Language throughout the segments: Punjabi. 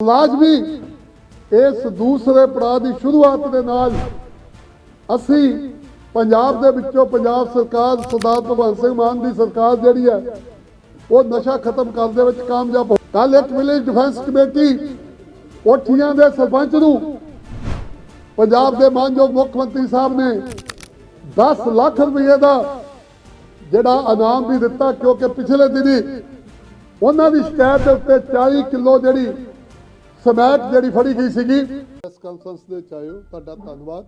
ਲਾਜ਼ਮੀ ਇਸ ਦੂਸਰੇ ਪੜਾਅ ਦੀ ਸ਼ੁਰੂਆਤ ਦੇ ਨਾਲ ਅਸੀਂ ਪੰਜਾਬ ਦੇ ਵਿੱਚੋਂ ਪੰਜਾਬ ਸਰਕਾਰ ਸਰਦਾਰ ਭਗਵੰਤ ਸਿੰਘ ਮਾਨ ਦੀ ਸਰਕਾਰ ਜਿਹੜੀ ਹੈ, ਉਹ ਨਸ਼ਾ ਖਤਮ ਕਰਨ ਦੇ ਵਿੱਚ ਕਾਮਯਾਬ ਹੋ ਕੱਲ ਇੱਕ ਵਿਲੇਜ ਡਿਫੈਂਸ ਕਮੇਟੀ ਕੋਠੀਆਂ ਦੇ ਸਰਪੰਚ ਨੂੰ ਪੰਜਾਬ ਦੇ ਮਾਨਯੋਗ ਮੁੱਖ ਮੰਤਰੀ ਸਾਹਿਬ ਨੇ 10 ਲੱਖ ਰੁਪਏ ਦਾ ਜਿਹੜਾ ਇਨਾਮ ਵੀ ਦਿੱਤਾ, ਕਿਉਂਕਿ ਪਿਛਲੇ ਦਿਨੀ ਉਹਨਾਂ ਦੀ ਸ਼ਿਕਾਇਤ ਦੇ ਉੱਤੇ 40 ਕਿਲੋ ਜਿਹੜੀ ਸਮੈਕ ਜਿਹੜੀ ਫੜੀ ਗਈ ਸੀਗੀ। ਇਸ ਕਾਨਫਰੰਸ ਦੇ ਵਿੱਚ ਤੁਹਾਡਾ ਧੰਨਵਾਦ।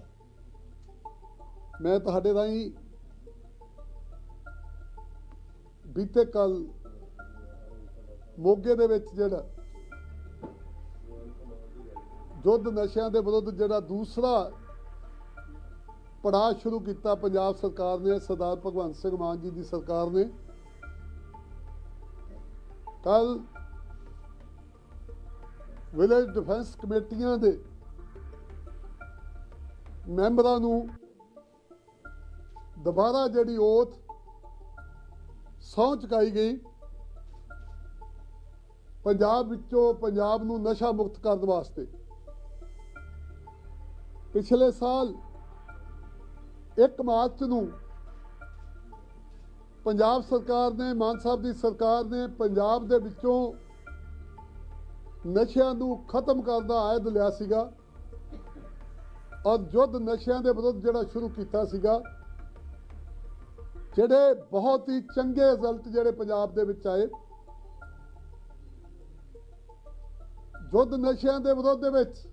ਮੈਂ ਤੁਹਾਡੇ ਰਾਹੀਂ ਬੀਤੇ ਕੱਲ ਮੋਗੇ ਦੇ ਵਿੱਚ ਜਿਹੜਾ ਯੁੱਧ ਨਸ਼ਿਆਂ ਦੇ ਵਿਰੁੱਧ ਜਿਹੜਾ ਦੂਸਰਾ ਪੜਾਅ ਸ਼ੁਰੂ ਕੀਤਾ ਪੰਜਾਬ ਸਰਕਾਰ ਨੇ, ਸਰਦਾਰ ਭਗਵੰਤ ਸਿੰਘ ਮਾਨ ਜੀ ਦੀ ਸਰਕਾਰ ਨੇ ਕੱਲ ਵਿਲੇਜ ਡਿਫੈਂਸ ਕਮੇਟੀਆਂ ਦੇ ਮੈਂਬਰਾਂ ਨੂੰ ਦੁਬਾਰਾ ਜਿਹੜੀ ਓਥ ਸਹੁੰ ਚੁਕਾਈ ਗਈ, ਪੰਜਾਬ ਵਿੱਚੋਂ ਪੰਜਾਬ ਨੂੰ ਨਸ਼ਾ ਮੁਕਤ ਕਰਨ ਵਾਸਤੇ। ਪਿਛਲੇ ਸਾਲ 1 ਮਾਰਚ ਨੂੰ ਪੰਜਾਬ ਸਰਕਾਰ ਨੇ, ਮਾਨ ਸਾਹਿਬ ਦੀ ਸਰਕਾਰ ਨੇ ਪੰਜਾਬ ਦੇ ਵਿੱਚੋਂ ਨਸ਼ਿਆਂ ਨੂੰ ਖਤਮ ਕਰਨ ਦਾ ਆਇਦ ਲਿਆ ਸੀਗਾ। ਔਰ ਯੁੱਧ ਨਸ਼ਿਆਂ ਦੇ ਵਿਰੁੱਧ ਜਿਹੜਾ ਸ਼ੁਰੂ ਕੀਤਾ ਸੀਗਾ। ਜਿਹੜੇ ਬਹੁਤ ਹੀ ਚੰਗੇ ਰਿਜ਼ਲਟ ਜਿਹੜੇ ਪੰਜਾਬ ਦੇ ਵਿੱਚ ਆਏ। ਯੁੱਧ ਨਸ਼ਿਆਂ ਦੇ ਵਿਰੁੱਧ ਦੇ ਵਿੱਚ।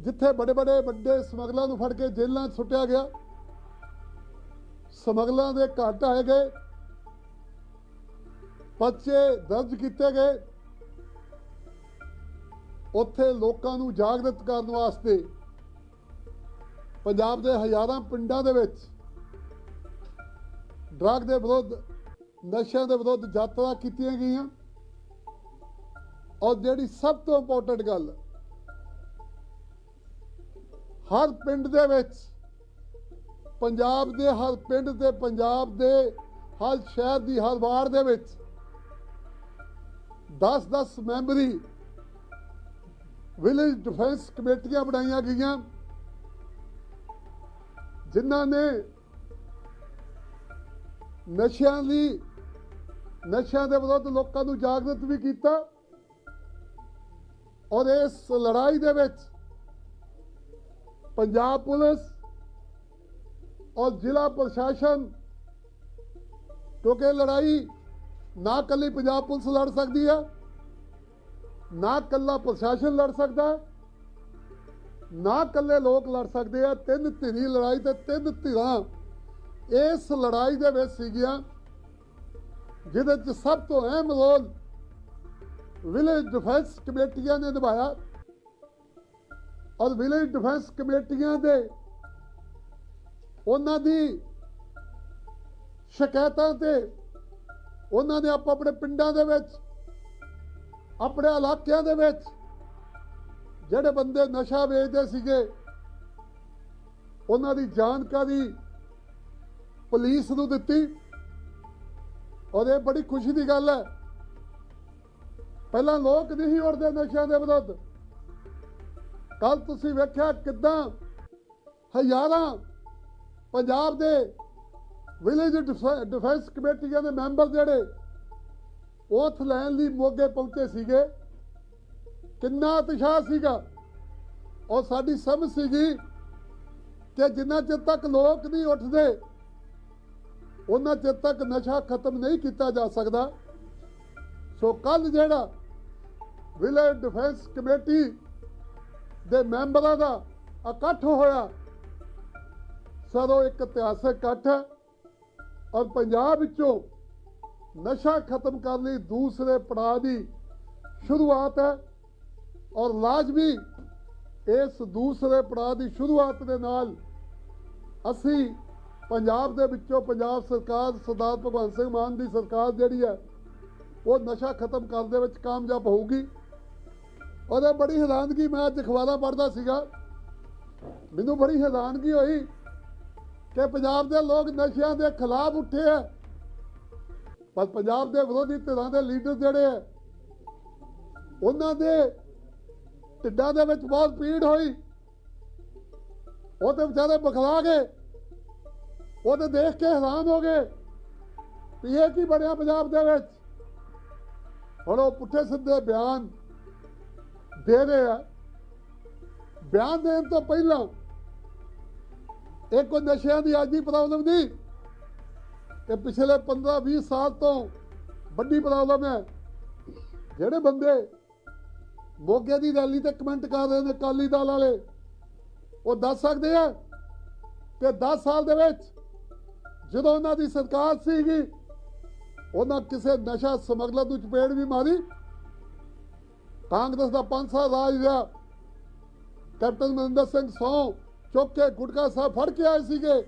ਜਿੱਥੇ ਬੜੇ ਬੜੇ ਵੱਡੇ ਸਮਗਲਰਾਂ ਨੂੰ ਫੜ ਕੇ ਜੇਲ੍ਹਾਂ 'ਚ ਸੁੱਟਿਆ ਗਿਆ। ਸਮਗਲਰਾਂ ਦੇ ਘਰ ਆਏ ਗਏ। ਪਰਚੇ ਦਰਜ ਕੀਤੇ ਗਏ। ਉੱਥੇ ਲੋਕਾਂ ਨੂੰ ਜਾਗਰਤ ਕਰਨ ਵਾਸਤੇ ਪੰਜਾਬ ਦੇ ਹਜ਼ਾਰਾਂ ਪਿੰਡਾਂ ਦੇ ਵਿੱਚ ਡਰੱਗ ਦੇ ਵਿਰੁੱਧ, ਨਸ਼ਿਆਂ ਦੇ ਵਿਰੁੱਧ ਯਾਤਰਾ ਕੀਤੀਆਂ ਗਈਆਂ। ਔਰ ਜਿਹੜੀ ਸਭ ਤੋਂ ਇੰਪੋਰਟੈਂਟ ਗੱਲ, ਹਰ ਪਿੰਡ ਦੇ ਵਿੱਚ, ਪੰਜਾਬ ਦੇ ਹਰ ਪਿੰਡ ਤੇ ਪੰਜਾਬ ਦੇ ਹਰ ਸ਼ਹਿਰ ਦੀ ਹਰ ਵਾਰ ਦੇ ਵਿੱਚ 10-10 ਮੈਂਬਰੀ ਵਿਲੇਜ ਡਿਫੈਂਸ ਕਮੇਟੀਆਂ ਬਣਾਈਆਂ ਗਈਆਂ, ਜਿਨ੍ਹਾਂ ਨੇ ਨਸ਼ਿਆਂ ਦੀ, ਨਸ਼ਿਆਂ ਦੇ ਵਿਰੁੱਧ ਲੋਕਾਂ ਨੂੰ ਜਾਗਰਤ ਵੀ ਕੀਤਾ ਔਰ ਇਸ ਲੜਾਈ ਦੇ ਵਿੱਚ ਪੰਜਾਬ ਪੁਲਿਸ ਔਰ ਜ਼ਿਲ੍ਹਾ ਪ੍ਰਸ਼ਾਸਨ, ਕਿਉਂਕਿ ਲੜਾਈ ਨਾ ਕੱਲੀ ਪੰਜਾਬ ਪੁਲਿਸ ਲੜ ਸਕਦੀ ਹੈ ਨਾ ਕੱਲਾ ਪ੍ਰਸ਼ਾਸਨ ਲੜ ਸਕਦਾ, ਨਾ ਕੱਲੇ ਲੋਕ ਲੜ ਸਕਦੇ ਆ, ਤਿੰਨ ਧਿਰੀ ਲੜਾਈ ਤੇ ਤਿੰਨ ਧਿਰਾਂ। ਇਸ ਲੜਾਈ ਦੇ ਵਿੱਚ ਸੀਗੀਆਂ, ਜਿਹਦੇ ਚ ਸਭ ਤੋਂ ਅਹਿਮ ਰੋਲ ਵਿਲੇਜ ਡਿਫੈਂਸ ਕਮੇਟੀਆਂ ਨੇ ਨਿਭਾਇਆ। ਔਰ ਵਿਲੇਜ ਡਿਫੈਂਸ ਕਮੇਟੀਆਂ ਦੇ ਉਹਨਾਂ ਦੀ ਸ਼ਿਕਾਇਤਾਂ ਤੇ ਉਹਨਾਂ ਨੇ ਆਪੋ ਆਪਣੇ ਪਿੰਡਾਂ ਦੇ ਵਿੱਚ, ਆਪਣੇ ਇਲਾਕਿਆਂ ਦੇ ਵਿੱਚ ਜਿਹੜੇ ਬੰਦੇ ਨਸ਼ਾ ਵੇਚਦੇ ਸੀਗੇ, ਉਹਨਾਂ ਦੀ ਜਾਣਕਾਰੀ ਪੁਲਿਸ ਨੂੰ ਦਿੱਤੀ। ਔਰ ਇਹ ਬੜੀ ਖੁਸ਼ੀ ਦੀ ਗੱਲ ਹੈ, ਪਹਿਲਾਂ ਲੋਕ ਨਹੀਂ ਉੜਦੇ ਨਸ਼ਿਆਂ ਦੇ ਵਿਰੁੱਧ। ਕੱਲ ਤੁਸੀਂ ਵੇਖਿਆ ਕਿਦਾਂ ਹਜ਼ਾਰਾਂ ਪੰਜਾਬ ਦੇ ਵਿਲੇਜ ਡਿਫੈਂਸ ਕਮੇਟੀਆਂ ਦੇ ਮੈਂਬਰ ਜਿਹੜੇ ਉਥ ਲੈਣ ਲਈ ਮੋਗੇ ਪਹੁੰਚੇ ਸੀਗੇ। ਕਿੰਨਾ ਉਤਸ਼ਾਹ ਸੀਗਾ। ਔਰ ਸਾਡੀ ਸਮਝ ਸੀਗੀ ਕਿ ਜਿੰਨਾ ਚਿਰ ਤੱਕ ਲੋਕ ਨਹੀਂ ਉੱਠਦੇ, ਉਹਨਾਂ ਚਿਰ ਤੱਕ ਨਸ਼ਾ ਖਤਮ ਨਹੀਂ ਕੀਤਾ ਜਾ ਸਕਦਾ। ਸੋ ਕੱਲ ਜਿਹੜਾ ਵਿਲੇਜ ਡਿਫੈਂਸ ਕਮੇਟੀ ਦੇ ਮੈਂਬਰਾਂ ਦਾ ਇਕੱਠ ਹੋਇਆ ਸਦੋਂ ਇੱਕ ਇਤਿਹਾਸਕ ਇਕੱਠ ਹੈ। ਔਰ ਪੰਜਾਬ ਵਿੱਚੋਂ ਨਸ਼ਾ ਖਤਮ ਕਰਨ ਲਈ ਦੂਸਰੇ ਪੜਾਅ ਦੀ ਸ਼ੁਰੂਆਤ ਹੈ ਔਰ ਲਾਜ਼ਮੀ ਇਸ ਦੂਸਰੇ ਪੜਾਅ ਦੀ ਸ਼ੁਰੂਆਤ ਦੇ ਨਾਲ ਅਸੀਂ ਪੰਜਾਬ ਦੇ ਵਿੱਚੋਂ ਪੰਜਾਬ ਸਰਕਾਰ ਸਰਦਾਰ ਭਗਵੰਤ ਸਿੰਘ ਮਾਨ ਦੀ ਸਰਕਾਰ ਜਿਹੜੀ ਹੈ, ਉਹ ਨਸ਼ਾ ਖਤਮ ਕਰਨ ਦੇ ਵਿੱਚ ਕਾਮਯਾਬ ਹੋਊਗੀ। ਉਹਦੇ ਬੜੀ ਹੈਰਾਨਗੀ, ਮੈਂ ਅੱਜ ਅਖਬਾਰਾਂ ਪੜ੍ਹਦਾ ਸੀਗਾ। ਮੈਨੂੰ ਬੜੀ ਹੈਰਾਨਗੀ ਹੋਈ ਕਿ ਪੰਜਾਬ ਦੇ ਲੋਕ ਨਸ਼ਿਆਂ ਦੇ ਖਿਲਾਫ ਉੱਠੇ ਆ। ਪਰ ਪੰਜਾਬ ਦੇ ਵਿਰੋਧੀ ਧਿਰਾਂ ਦੇ ਲੀਡਰ ਜਿਹੜੇ ਆ, ਉਹਨਾਂ ਦੇ ਢਿੱਡਾਂ ਦੇ ਵਿੱਚ ਬਹੁਤ ਪੀੜ ਹੋਈ। ਉਹ ਤੇ ਵਿਚਾਰੇ ਬਖਲਾ ਗਏ। ਉਹ ਤੇ ਦੇਖ ਕੇ ਹੈਰਾਨ ਹੋ ਗਏ ਵੀ ਇਹ ਕੀ ਬਣਿਆ ਪੰਜਾਬ ਦੇ ਵਿੱਚ। ਹੁਣ ਉਹ ਪੁੱਠੇ ਸਿੱਧੇ ਬਿਆਨ ਦੇ ਰਹੇ ਆ। ਬਿਆਨ ਦੇਣ ਤੋਂ ਪਹਿਲਾਂ ਇਹ ਕੋਈ ਨਸ਼ਿਆਂ ਦੀ ਅੱਜ ਦੀ ਪ੍ਰੋਬਲਮ ਨਹੀਂ। ਇਹ ਪਿਛਲੇ 15-20 ਸਾਲ ਤੋਂ ਵੱਡੀ ਪ੍ਰੋਬਲਮ ਹੈ। ਜਿਹੜੇ ਬੰਦੇ ਮੋਗੇ ਦੀ ਰੈਲੀ ਤੇ ਕਮੈਂਟ ਕਰ ਰਹੇ ਨੇ ਅਕਾਲੀ ਦਲ ਵਾਲੇ, ਉਹ ਦੱਸ ਸਕਦੇ ਆ ਕਿ 10 ਸਾਲ ਦੇ ਵਿੱਚ ਜਦੋਂ ਉਹਨਾਂ ਦੀ ਸਰਕਾਰ ਸੀਗੀ, ਉਹਨਾਂ ਕਿਸੇ ਨਸ਼ਾ ਸਮਗਲਰ ਨੂੰ ਚਪੇੜ ਵੀ ਮਾਰੀ। ਕਾਂਗਰਸ ਦਾ 5 ਸਾਲ ਰਾਜ ਰਿਹਾ। ਕੈਪਟਨ ਮਨਿੰਦਰ ਸਿੰਘ ਸੌ ਚੁੱਕ ਕੇ ਗੁਟਕਾ ਸਾਹਿਬ ਫੜ ਕੇ ਆਏ ਸੀਗੇ।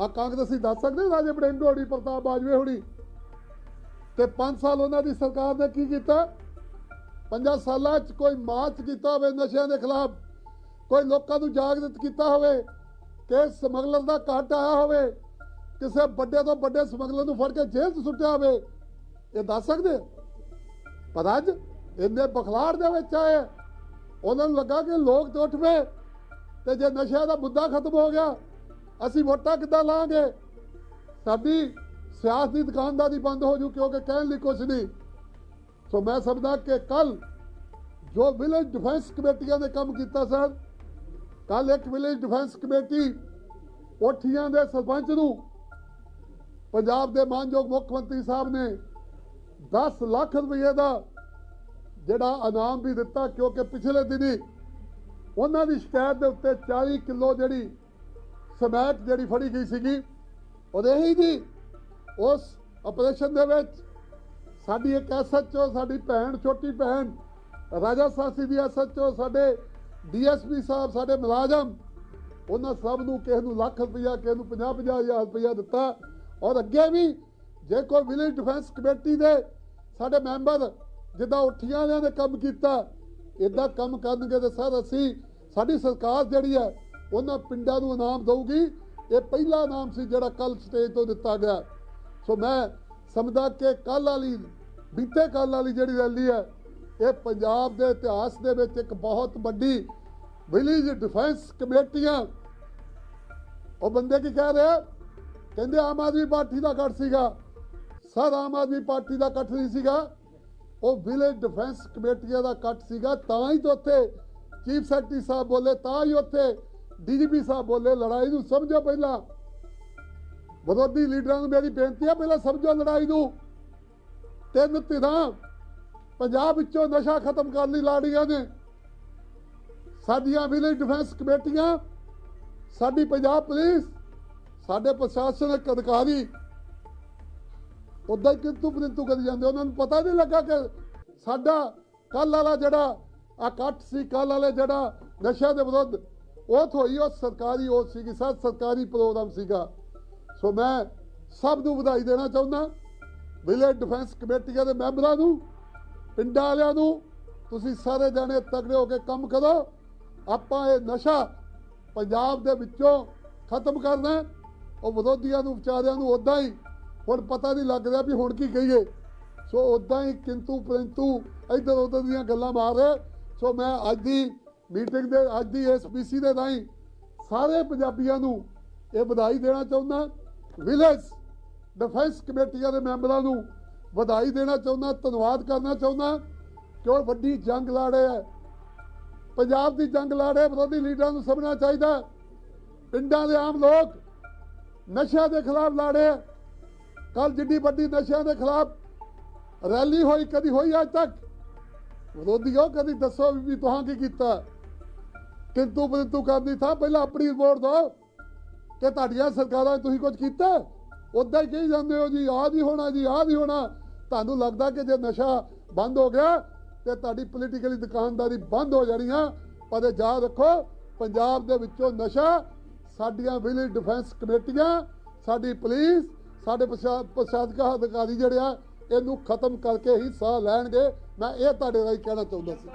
ਆ ਕਾਂਗਰਸੀ ਦੱਸ ਸਕਦੇ ਰਾਜੇ ਬੜਿੰਗ ਹੋਣੀ, ਪ੍ਰਤਾਪ ਬਾਜਵੇ ਹੋਣੀ? ਤੇ 5 ਸਾਲ ਉਹਨਾਂ ਦੀ ਸਰਕਾਰ ਨੇ ਕੀ ਕੀਤਾ? ਪੰਜਾਂ ਸਾਲਾਂ 'ਚ ਕੋਈ ਮਾਰਚ ਕੀਤਾ ਹੋਵੇ ਨਸ਼ਿਆਂ ਦੇ ਖਿਲਾਫ, ਕੋਈ ਲੋਕਾਂ ਨੂੰ ਜਾਗਰਤ ਕੀਤਾ ਹੋਵੇ, ਕਿ ਸਮਗਲਰ ਦਾ ਘਾਟ ਆਇਆ ਹੋਵੇ, ਕਿਸੇ ਵੱਡੇ ਤੋਂ ਵੱਡੇ ਸਮਗਲਰ ਨੂੰ ਫੜ ਕੇ ਜੇਲ੍ਹ 'ਚ ਸੁੱਟਿਆ ਹੋਵੇ, ਇਹ ਦੱਸ ਸਕਦੇ ਪਰ ਅੱਜ ਇੰਨੇ ਬਖਲਾੜ ਦੇ ਵਿੱਚ ਆਏ ਉਹਨਾਂ ਨੂੰ ਲੱਗਾ ਕਿ ਲੋਕ ਤੇ ਉੱਠ ਪਏ। ਤੇ ਜੇ ਨਸ਼ਿਆਂ ਦਾ ਮੁੱਦਾ ਖਤਮ ਹੋ ਗਿਆ, ਅਸੀਂ ਵੋਟਾਂ ਕਿੱਦਾਂ ਲਾਂਗੇ? ਸਾਡੀ ਸਿਆਸਤ ਦੀ ਦੁਕਾਨਦਾਰੀ ਬੰਦ ਹੋ ਜੂ, ਕਿਉਂਕਿ ਕਹਿਣ ਲਈ ਕੁਛ ਨਹੀਂ। ਸੋ ਮੈਂ ਸਮਝਦਾ ਕਿ ਕੱਲ ਜੋ ਵਿਲੇਜ ਡਿਫੈਂਸ ਕਮੇਟੀਆਂ ਨੇ ਕੰਮ ਕੀਤਾ ਸਰ ਕੱਲ ਇੱਕ ਵਿਲੇਜ ਡਿਫੈਂਸ ਕਮੇਟੀ ਕੋਠੀਆਂ ਦੇ ਸਰਪੰਚ ਨੂੰ ਪੰਜਾਬ ਦੇ ਮਾਨਯੋਗ ਮੁੱਖ ਮੰਤਰੀ ਸਾਹਿਬ ਨੇ 10 ਲੱਖ ਰੁਪਏ ਦਾ ਜਿਹੜਾ ਇਨਾਮ ਵੀ ਦਿੱਤਾ, ਕਿਉਂਕਿ ਪਿਛਲੇ ਦਿਨੀ ਉਹਨਾਂ ਦੀ ਸ਼ਿਕਾਇਤ ਦੇ ਉੱਤੇ 40 ਕਿਲੋ ਜਿਹੜੀ ਸਮੈਕ ਜਿਹੜੀ ਫੜੀ ਗਈ ਸੀਗੀ, ਉਹਦੇ ਹੀ ਜੀ, ਉਸ ਆਪਰੇਸ਼ਨ ਦੇ ਵਿੱਚ ਸਾਡੀ ਇੱਕ ਐਸਐਚਓ ਸਾਡੀ ਭੈਣ, ਛੋਟੀ ਭੈਣ, ਰਾਜਾ ਸਾਸੀ ਦੀ ਐਸਐਚਓ ਸਾਡੇ ਡੀਐਸਪੀ ਸਾਹਿਬ, ਸਾਡੇ ਮੁਲਾਜ਼ਮ, ਉਹਨਾਂ ਸਭ ਨੂੰ ਕਿਸੇ ਨੂੰ ਲੱਖ ਰੁਪਇਆ ਕਿਸੇ ਨੂੰ 50 50 ਹਜ਼ਾਰ ਰੁਪਇਆ ਦਿੱਤਾ। ਔਰ ਅੱਗੇ ਵੀ ਜੇ ਕੋਈ ਵਿਲੇਜ ਡਿਫੈਂਸ ਕਮੇਟੀ ਦੇ ਸਾਡੇ ਮੈਂਬਰ ਜਿੱਦਾਂ ਉੱਠੀਆਂ ਵਾਲਿਆਂ ਨੇ ਕੰਮ ਕੀਤਾ ਇਦਾਂ ਕੰਮ ਕਰਨਗੇ ਤਾਂ ਸਰ ਅਸੀਂ, ਸਾਡੀ ਸਰਕਾਰ ਜਿਹੜੀ ਹੈ, ਉਹਨਾਂ ਪਿੰਡਾਂ ਨੂੰ ਇਨਾਮ ਦਊਗੀ। ਇਹ ਪਹਿਲਾ ਇਨਾਮ ਸੀ ਜਿਹੜਾ ਕੱਲ ਸਟੇਜ ਤੋਂ ਦਿੱਤਾ ਗਿਆ। ਸੋ ਮੈਂ ਸਮਝਦਾ ਕਿ ਕੱਲ ਵਾਲੀ, ਬੀਤੇ ਕੱਲ ਵਾਲੀ ਜਿਹੜੀ ਰੈਲੀ ਹੈ, ਇਹ ਪੰਜਾਬ ਦੇ ਇਤਿਹਾਸ ਦੇ ਵਿੱਚ ਇੱਕ ਬਹੁਤ ਵੱਡੀ ਵਿਲੇਜ ਡਿਫੈਂਸ ਕਮੇਟੀਆਂ, ਉਹ ਬੰਦੇ ਕੀ ਕਹਿ ਰਹੇ ਕਹਿੰਦੇ ਆਮ ਆਦਮੀ ਪਾਰਟੀ ਦਾ ਇਕੱਠ ਸੀਗਾ। ਸਰ ਆਮ ਆਦਮੀ ਪਾਰਟੀ ਦਾ ਇਕੱਠ ਨਹੀਂ ਸੀਗਾ। ਉਹ ਵਿਲੇਜ ਡਿਫੈਂਸ ਕਮੇਟੀਆਂ ਦਾ ਇਕੱਠ ਸੀਗਾ, ਤਾਂ ਹੀ ਤਾਂ ਉੱਥੇ ਚੀਫ ਸੈਕਟਰੀ ਸਾਹਿਬ ਬੋਲੇ, ਤਾਂ ਹੀ ਉੱਥੇ ਡੀਜੀਪੀ ਸਾਹਿਬ ਬੋਲੇ, ਲੜਾਈ ਨੂੰ ਸਮਝੋ ਪਹਿਲਾਂ। ਵਿਰੋਧੀ ਲੀਡਰਾਂ ਨੂੰ ਮੇਰੀ ਬੇਨਤੀ ਹੈ ਪਹਿਲਾਂ ਸਮਝੋ ਲੜਾਈ ਨੂੰ। ਤਿੰਨ ਧਿਰਾਂ, ਪੰਜਾਬ ਵਿੱਚੋਂ ਨਸ਼ਾ ਖਤਮ ਕਰਨ ਲਈ ਲਾੜੀਆਂ ਨੇ। ਸਾਡੀਆਂ ਵਿਲੇਜ ਡਿਫੈਂਸ ਕਮੇਟੀਆਂ ਸਾਡੀ ਪੰਜਾਬ ਪੁਲਿਸ, ਸਾਡੇ ਪ੍ਰਸ਼ਾਸਨਿਕ ਅਧਿਕਾਰੀ। ਉਦਾਂ ਹੀ ਕਿੰਤੂ ਪਰੰਤੂ ਕਰੀ ਜਾਂਦੇ ਉਹਨਾਂ ਨੂੰ ਪਤਾ ਨਹੀਂ ਲੱਗਾ ਕਿ ਸਾਡਾ ਕੱਲ ਵਾਲਾ ਜਿਹੜਾ ਇਕੱਠ ਸੀ ਕੱਲ ਵਾਲੇ ਜਿਹੜਾ ਨਸ਼ਿਆਂ ਦੇ ਵਿਰੁੱਧ, ਉਹ ਥੋਈ ਉਹ ਸਰਕਾਰੀ ਉਹ ਸੀਗੀ, ਸਰ ਸਰਕਾਰੀ ਪ੍ਰੋਗਰਾਮ ਸੀਗਾ। ਸੋ ਮੈਂ ਸਭ ਨੂੰ ਵਧਾਈ ਦੇਣਾ ਚਾਹੁੰਦਾ। ਵਿਲੇਜ ਡਿਫੈਂਸ ਕਮੇਟੀਆਂ ਦੇ ਮੈਂਬਰਾਂ ਨੂੰ, ਪਿੰਡਾਂ ਵਾਲਿਆਂ ਨੂੰ, ਤੁਸੀਂ ਸਾਰੇ ਜਾਣੇ ਤਗੜੇ ਹੋ ਕੇ ਕੰਮ ਕਰੋ। ਆਪਾਂ ਇਹ ਨਸ਼ਾ ਪੰਜਾਬ ਦੇ ਵਿੱਚੋਂ ਖਤਮ ਕਰਨਾ ਉਹ ਵਿਰੋਧੀਆਂ ਨੂੰ, ਵਿਚਾਰਿਆਂ ਨੂੰ ਉਦਾਂ ਹੀ ਹੁਣ ਪਤਾ ਨਹੀਂ ਲੱਗ ਰਿਹਾ ਵੀ ਹੁਣ ਕੀ ਕਹੀਏ। ਸੋ ਉਦਾਂ ਹੀ ਕਿੰਤੂ ਪਰੰਤੂ ਇੱਧਰ ਉੱਧਰ ਦੀਆਂ ਗੱਲਾਂ ਮਾਰ ਰਹੇ। ਸੋ ਮੈਂ ਅੱਜ ਦੀ ਮੀਟਿੰਗ ਦੇ, ਅੱਜ ਦੀ ਐਸਪੀਸੀ ਦੇ ਰਾਹੀਂ ਸਾਰੇ ਪੰਜਾਬੀਆਂ ਨੂੰ ਇਹ ਵਧਾਈ ਦੇਣਾ ਚਾਹੁੰਦਾ। ਵਿਲੇਜ ਡਿਫੈਂਸ ਕਮੇਟੀਆਂ ਦੇ ਮੈਂਬਰਾਂ ਨੂੰ ਵਧਾਈ ਦੇਣਾ ਚਾਹੁੰਦਾ, ਧੰਨਵਾਦ ਕਰਨਾ ਚਾਹੁੰਦਾ। ਕਿ ਉਹ ਵੱਡੀ ਜੰਗ ਲੜੇ ਹੈ ਪੰਜਾਬ ਦੀ ਜੰਗ ਲੜੇ ਵਿਰੋਧੀ ਲੀਡਰਾਂ ਨੂੰ ਸਮਝਣਾ ਚਾਹੀਦਾ। ਪਿੰਡਾਂ ਦੇ ਆਮ ਲੋਕ ਨਸ਼ਿਆਂ ਦੇ ਖਿਲਾਫ ਲੜੇ ਕੱਲ ਜਿੱਡੀ ਵੱਡੀ ਨਸ਼ਿਆਂ ਦੇ ਖਿਲਾਫ ਰੈਲੀ ਹੋਈ, ਕਦੀ ਹੋਈ ਅੱਜ ਤੱਕ? ਵਿਰੋਧੀਓ ਕਦੀ ਦੱਸੋ ਵੀ ਤੁਹਾਂ ਕੀ ਕੀਤਾ? ਕਿੰਤੂ ਪਰੰਤੂ ਕਰਦੀ ਥਾ, ਪਹਿਲਾਂ ਆਪਣੀ ਰਿਪੋਰਟ ਦਿਓ ਕਿ ਤੁਹਾਡੀਆਂ ਸਰਕਾਰਾਂ ਤੁਸੀਂ ਕੁਝ ਕੀਤਾ? ਉਦਾਂ ਹੀ ਕਹੀ ਜਾਂਦੇ ਹੋ ਜੀ ਆਹ ਵੀ ਹੋਣਾ ਜੀ ਆਹ ਵੀ ਹੋਣਾ। ਤੁਹਾਨੂੰ ਲੱਗਦਾ ਕਿ ਜੇ ਨਸ਼ਾ ਬੰਦ ਹੋ ਗਿਆ, ਤੇ ਤੁਹਾਡੀ ਪੋਲੀਟੀਕਲੀ ਦੁਕਾਨਦਾਰੀ ਬੰਦ ਹੋ ਜਾਣੀ ਆ। ਪਰ ਯਾਦ ਰੱਖੋ, ਪੰਜਾਬ ਦੇ ਵਿੱਚੋਂ ਨਸ਼ਾ, ਸਾਡੀਆਂ ਵਿਲੇਜ ਡਿਫੈਂਸ ਕਮੇਟੀਆਂ, ਸਾਡੀ ਪੁਲਿਸ ਸਾਡੇ ਪ੍ਰਸ਼ਾ- ਪ੍ਰਸ਼ਾਸਕ ਅਧਿਕਾਰੀ ਜਿਹੜੇ ਆ, ਇਹਨੂੰ ਖਤਮ ਕਰਕੇ ਹੀ ਸਾਹ ਲੈਣਗੇ। ਮੈਂ ਇਹ ਤੁਹਾਡੇ ਰਾਹੀਂ ਕਹਿਣਾ ਚਾਹੁੰਦਾ ਸੀ।